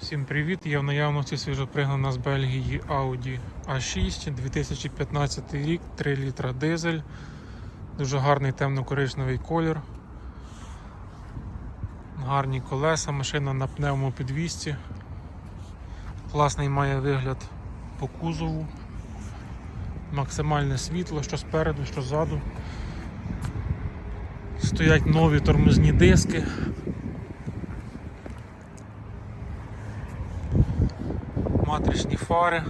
Всім привіт! Є в наявності свіжопригнана з Бельгії Audi A6 2015 рік, 3 літра дизель. Дуже гарний темно-коричневий колір. Гарні колеса, машина на пневмопідвісці. Класний має вигляд по кузову. Максимальне світло, що спереду, що ззаду. Стоять нові тормозні диски. Матричні фари,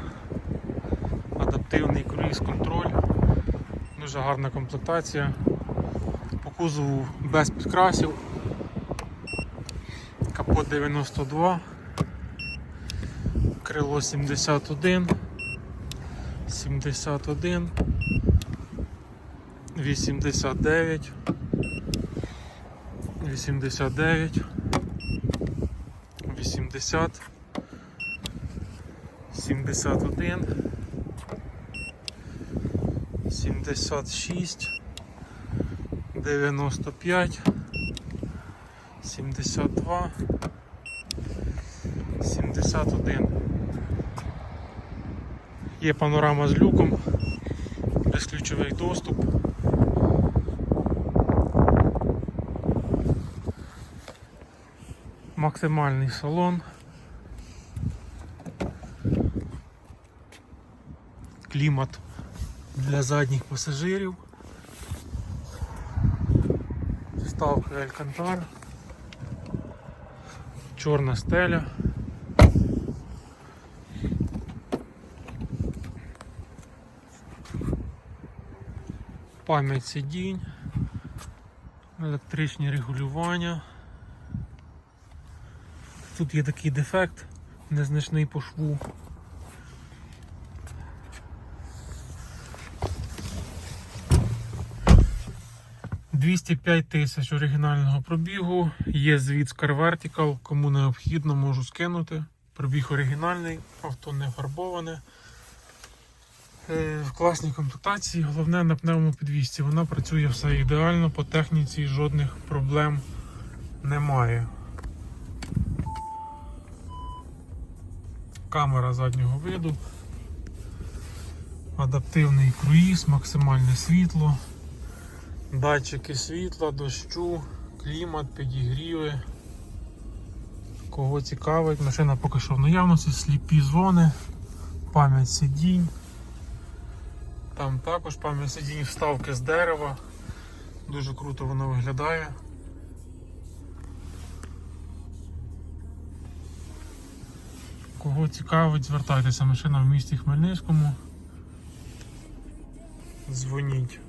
адаптивний круїз-контроль, дуже гарна комплектація. По кузову без підкрасів, капот 92, крило 71, 71, 89, 89, 80. 71, 76, 95, 72, 71. Є панорама з люком, безключовий доступ. Максимальний салон. Клімат для задніх пасажирів. Вставка Алькантара, чорна стеля. Пам'ять сидінь, електричні регулювання. Тут є такий дефект незначний по шву. 205 тисяч оригінального пробігу, є звіт з Car Vertical, кому необхідно, можу скинути. Пробіг оригінальний, авто не фарбоване. Е, В класній комплектації, головне на пневмопідвісці. Вона працює все ідеально, по техніці жодних проблем немає. Камера заднього виду, адаптивний круїз, максимальне світло. Датчики світла, дощу, клімат, підігріви. Кого цікавить, машина поки що в наявності, сліпі зони, пам'ять сидінь. Там також пам'ять сидінь, вставки з дерева. Дуже круто воно виглядає. Кого цікавить, звертайтеся, машина в місті Хмельницькому. Дзвоніть.